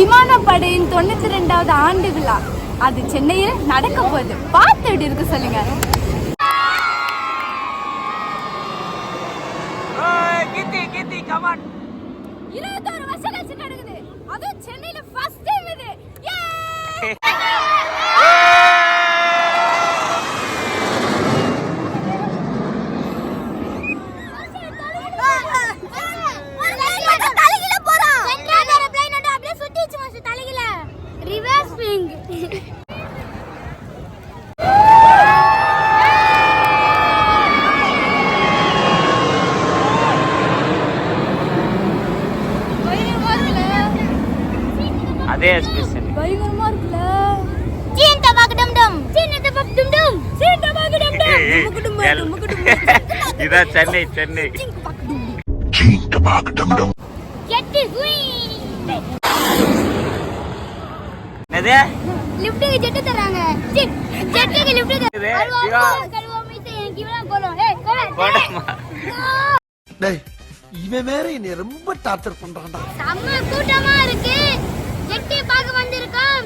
விமானப்படையின் தொண்ணூத்தி ரெண்டாவது ஆண்டு விழா. அது சென்னையில் நடக்க போகுது பார்த்து எப்படி இருக்கு சொல்லுங்க. அதே ஸ்பெஷல் பயங்கரமா இருக்குல்ல? சீன் டபாக் டம் டம். சீன் டபாக் டும் டும். சீன் டபாக்கு டம் டம். டுமுக்கு டும்மு, டுமுக்கு டும்மு. இதான் சென்னை சென்னை. கெட்டி குய் என்னது? லிஃப்ட்டுக்கு ஜெட்டு தராங்க ஜெட் ஜெட்டுக்கு லிஃப்ட் இது, தராங்க இவா. கழுவா மீத்து எனக்கு இவனா கோலம் ஏய் கோலம் போடாமா டேய் இவன் வேற என்னை ரொம்ப டார்ச்சர் பண்றான்டா. செம்ம கூட்டமா இருக்கு ஜெட்டி பார்க்க வந்திருக்கோம் என்னது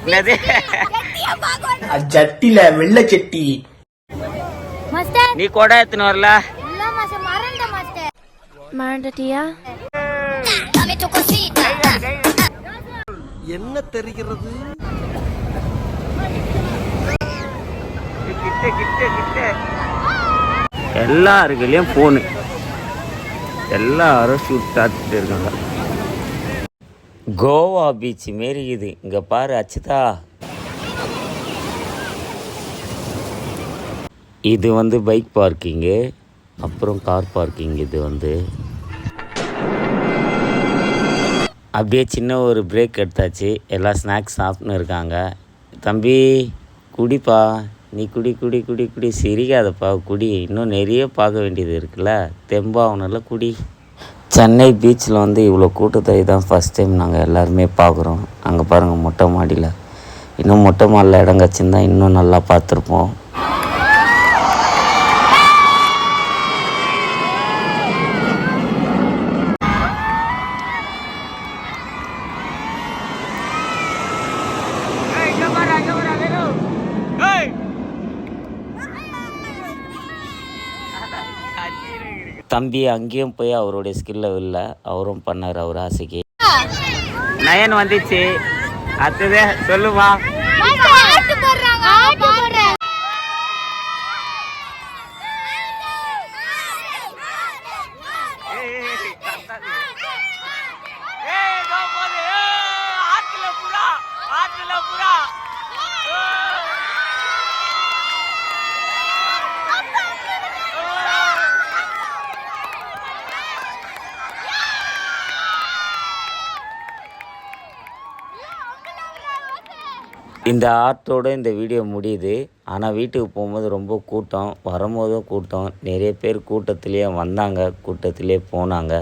ஜட்டில வெள்ள செட்டி. மாஸ்டர் நீ கூட எத்தனை வரல. மறந்துட்டியா? என்ன தெரிகிறது? கிட்ட கிட்ட கிட்ட எல்லாருக்குலயும் ஃபோனு எல்லாரும் ஷூட் இருக்காங்க. கோவா பீச் மாரி இது இங்கே பாரு அச்சுதா. இது வந்து பைக் பார்க்கிங்கு. அப்புறம் கார் பார்க்கிங் இது வந்து. அப்படியே சின்ன ஒரு பிரேக் எடுத்தாச்சு. எல்லாம் ஸ்நாக்ஸ் சாப்பிட்னு இருக்காங்க. தம்பி குடிப்பா. நீ குடி குடி குடி குடி. சிரிக்காதப்பா. குடி. இன்னும் நிறைய பார்க்க வேண்டியது இருக்குல்ல. தெம்பாகணும்ல குடி. சென்னை பீச்சில் வந்து இவ்வளோ கூட்டத்தை தான் ஃபஸ்ட் டைம் நாங்கள் எல்லாருமே பார்க்குறோம். அங்கே பாருங்கள் மொட்டை மாடியில். இன்னும் மொட்டை மாடியில் இடம் கிடச்சிருந்தா இன்னும் நல்லா பார்த்துருப்போம். தம்பி அங்கேயும் போய் அவருடைய ஸ்கில்ல இல்லை. அவரும் பண்ணார் அவர் ஆசைக்கு. நயன் வந்துச்சு. அடுத்தது சொல்லுமா இந்த ஆர்ட்டோட இந்த வீடியோ முடியுது. ஆனால் வீட்டுக்கு போகும்போது ரொம்ப கூட்டம். வரும்போதும் கூட்டம். நிறைய பேர் கூட்டத்திலேயே வந்தாங்க. கூட்டத்திலே போனாங்க.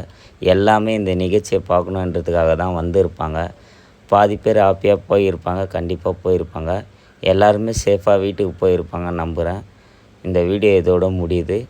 எல்லாமே இந்த நிகழ்ச்சியை பார்க்கணுன்றதுக்காக தான் வந்திருப்பாங்க. பாதி பேர் ஹாப்பியாக போயிருப்பாங்க. கண்டிப்பாக போயிருப்பாங்க. எல்லாருமே சேஃபாக வீட்டுக்கு போயிருப்பாங்க நம்புகிறேன் இந்த வீடியோ இதோட முடியுது.